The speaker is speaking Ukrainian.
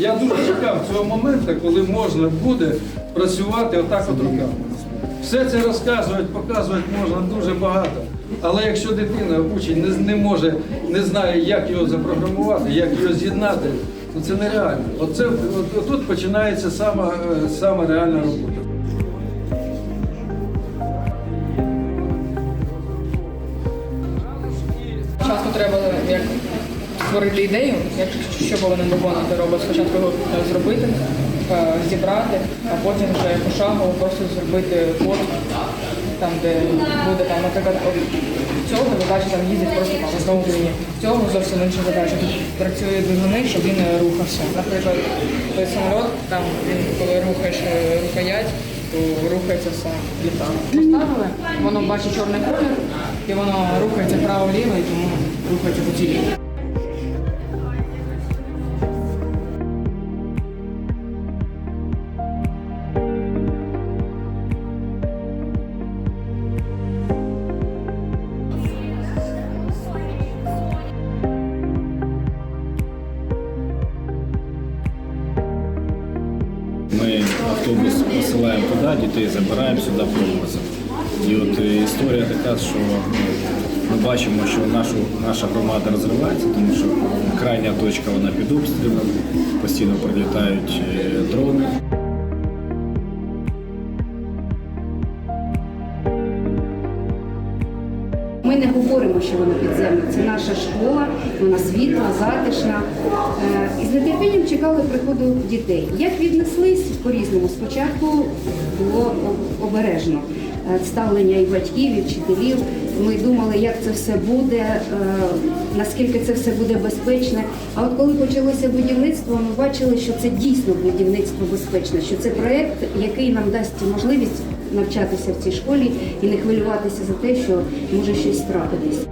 Я дуже чекав цього моменту, коли можна буде працювати отак от руками. Все це розказувати, показувати можна дуже багато. Але якщо дитина, учень не, не може, не знає, як його запрограмувати, як його з'єднати, то це нереально. Оце, от, тут починається сама, е, сама реальна робота. Часто треба як створити ідею, що повинен виконати робот. Спочатку його е, зробити, е, зібрати, а потім вже пошагово просто зробити код, там, де буде там, наприклад, цього задача там їздить просто там оздоблення. Цього зовсім інша задача. Працює двигуни, щоб він е, рухався. Наприклад, той самоліт, там він коли рухаєш рукоять, то рухається сам літак. Поставили, воно бачить чорний колір, і воно рухається вправо-вліво, і тому рухається по цій автобус посилаємо туди, дітей забираємо сюди, привозимо. І от е, історія така, що ну, ми бачимо, що нашу, наша громада розвивається, тому що крайня точка вона під обстрілом, постійно прилітають е, дрони. Ми не говоримо, що вона підземна. Це наша школа, вона світла, затишна. Е, І з нетерпінням чекали приходу дітей. Як віднеслись по-різному? Спочатку було обережно Е, ставлення і батьків, і вчителів. Ми думали, як це все буде, е, наскільки це все буде безпечне. А от коли почалося будівництво, ми бачили, що це дійсно будівництво безпечне, що це проєкт, який нам дасть можливість навчатися в цій школі і не хвилюватися за те, що може щось трапитись.